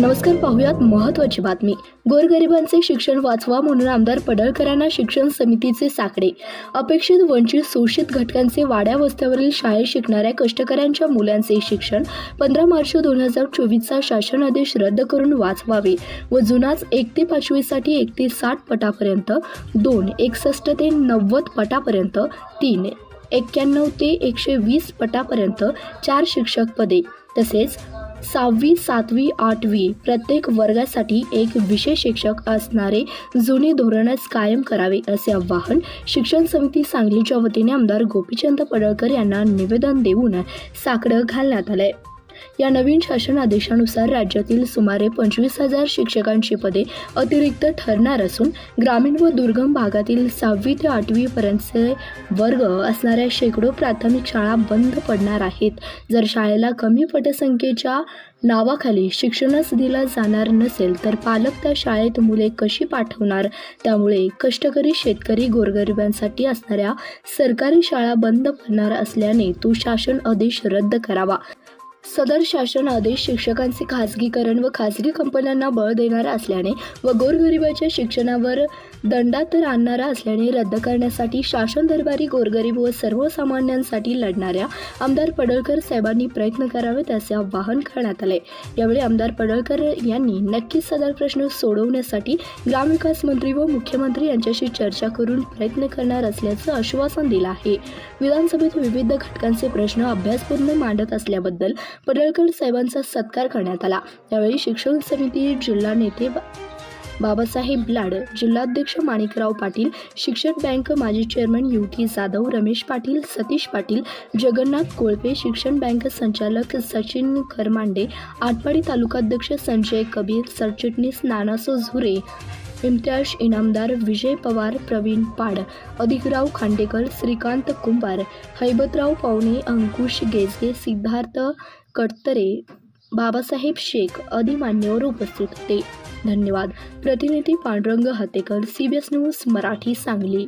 नमस्कार पाहुयात महत्त्वाची बातमी. गोरगरिबांचे शिक्षण वाचवा म्हणून आमदार पडळकरांना शिक्षण समितीचे साकडे. अपेक्षित वंचित शोषित घटकांचे वाड्या वस्त्यावरील शाळेत शिकणाऱ्या कष्टकऱ्यांच्या मुलांचे शिक्षण पंधरा मार्च दोन हजार चोवीसचा शासन आदेश रद्द करून वाचवावे व जुनाच एक ते पाचवीसाठी एक ते साठ पटापर्यंत दोन एकसष्ट ते नव्वद पटापर्यंत तीन एक्क्याण्णव ते एकशे वीस पटापर्यंत चार शिक्षक पदे. तसेच सहावी सातवी आठवी प्रत्येक वर्गासाठी एक विशेष शिक्षक असणारे जुने धोरणच कायम करावे असे आवाहन शिक्षण समिती सांगलीच्या वतीने आमदार गोपीचंद पडळकर यांना निवेदन देऊन साकडं घालण्यात आलंय. या नवीन शासन आदेशानुसार राज्यातील सुमारे पंचवीस हजार शिक्षकांची पदे अतिरिक्त ठरणार असून ग्रामीण व दुर्गम भागातील सहावी ते आठवी पर्यंतचे वर्ग असणाऱ्या शेकडो प्राथमिक शाळा बंद पडणार आहेत. जर शाळेला कमी पटसंख्येच्या नावाखाली शिक्षणच दिलं जाणार नसेल तर पालक त्या शाळेत मुले कशी पाठवणार? त्यामुळे कष्टकरी शेतकरी गोरगरिबांसाठी असणाऱ्या सरकारी शाळा बंद पडणार असल्याने तो शासन आदेश रद्द करावा. सदर शासन आदेश शिक्षकांचे खाजगीकरण व खाजगी कंपन्यांना बळ देणारा असल्याने व गोरगरिबाच्या शिक्षणावर दंडात आणणारा असल्याने रद्द करण्यासाठी शासन दरबारी गोरगरीब व सर्वसामान्यांसाठी लढणाऱ्या आमदार पडळकर साहेबांनी प्रयत्न करावेत असे आवाहन करण्यात आले. यावेळी आमदार पडळकर यांनी नक्कीच सदर प्रश्न सोडवण्यासाठी ग्रामविकास मंत्री व मुख्यमंत्री यांच्याशी चर्चा करून प्रयत्न करणार असल्याचं आश्वासन दिलं आहे. विधानसभेत विविध घटकांचे प्रश्न अभ्यासपूर्ण मांडत असल्याबद्दल पडळकर साहेबांचा सत्कार करण्यात आला. यावेळी शिक्षण समिती जिल्हा नेते बा- बाबासाहेब लाड जिल्हाध्यक्ष माणिकराव पाटील शिक्षण बँक माजी chairman U T Jadhav Ramesh Patil Satish Patil Jagannath Kolpe शिक्षण बँक संचालक सचिन खरमांडे आटपाडी तालुकाध्यक्ष संजय कबीर सरचिटणीस नानासो झुरे इम्तियाज इनामदार विजय पवार प्रवीण पाड अधिकराव खांडेकर श्रीकांत कुंभार हैबतराव पावणे अंकुश गेजगे सिद्धार्थ कडतरे बाबासाहेब शेख आदी मान्यवर उपस्थित होते. धन्यवाद. प्रतिनिधी Pandurang Hatekar C B S news Marathi Sangli.